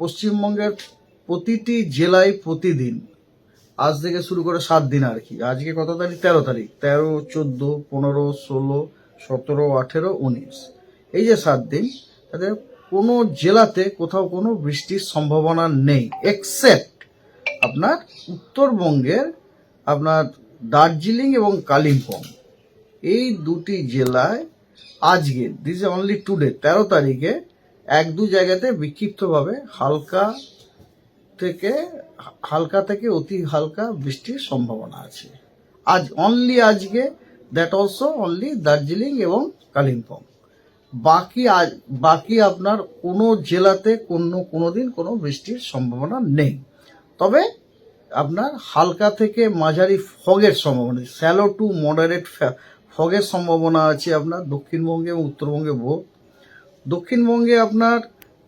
পশ্চিমবঙ্গের প্রতিটি জেলায় প্রতিদিন, আজ থেকে শুরু করে সাত দিন আর কি। আজকে কত তারিখ? তেরো তারিখ। তেরো, চোদ্দ, পনেরো, ষোলো, সতেরো, আঠেরো, উনিশ। এই যে সাত দিন, তাদের কোনো জেলাতে কোথাও কোনো বৃষ্টির সম্ভাবনা নেই এক্সেপ্ট আপনার উত্তরবঙ্গের, আপনার দার্জিলিং এবং কালিম্পং। এই দুটি জেলায় আজকে দিস অনলি টুডে তেরো তারিখে এক দু জায়গাতে বিক্ষিপ্তভাবে হালকা থেকে হালকা থেকে অতি হালকা বৃষ্টির সম্ভাবনা আছে। আজ অনলি আজকে দ্যাট অলসো অনলি দার্জিলিং এবং কালিম্পং। বাকি আজ, বাকি আপনার কোনো জেলাতে কোনো কোনো দিন কোনো বৃষ্টির সম্ভাবনা নেই। তবে আপনার হালকা থেকে মাঝারি ফগের সম্ভাবনা স্যালো টু মডারেট ফগের সম্ভাবনা আছে আপনার দক্ষিণবঙ্গে এবং উত্তরবঙ্গে বহু দক্ষিণবঙ্গে আপনার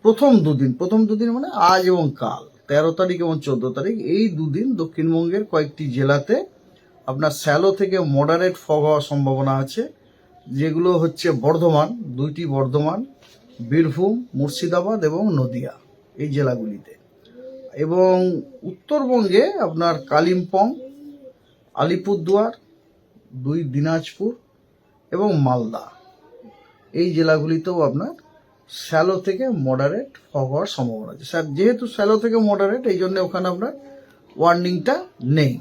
প্রথম দুদিন প্রথম দুদিন মানে আজ এবং কাল, তেরো তারিখ এবং চোদ্দ তারিখ, এই দুদিন দক্ষিণবঙ্গের কয়েকটি জেলাতে আপনার স্যালো থেকে মডারেট ফগ হওয়ার সম্ভাবনা আছে, যেগুলো হচ্ছে বর্ধমান, দুইটি বর্ধমান, বীরভূম, মুর্শিদাবাদ এবং নদিয়া, এই জেলাগুলিতে। এবং উত্তরবঙ্গে আপনার কালিম্পং, আলিপুরদুয়ার, দুই দিনাজপুর এবং মালদা, এই জেলাগুলিতেও আপনার শ্যালো থেকে মডারেট হওয়ার সম্ভাবনা আছে। স্যার, যেহেতু শ্যালো থেকে মডারেট এই জন্য ওখানে আপনার ওয়ার্নিংটা নেই।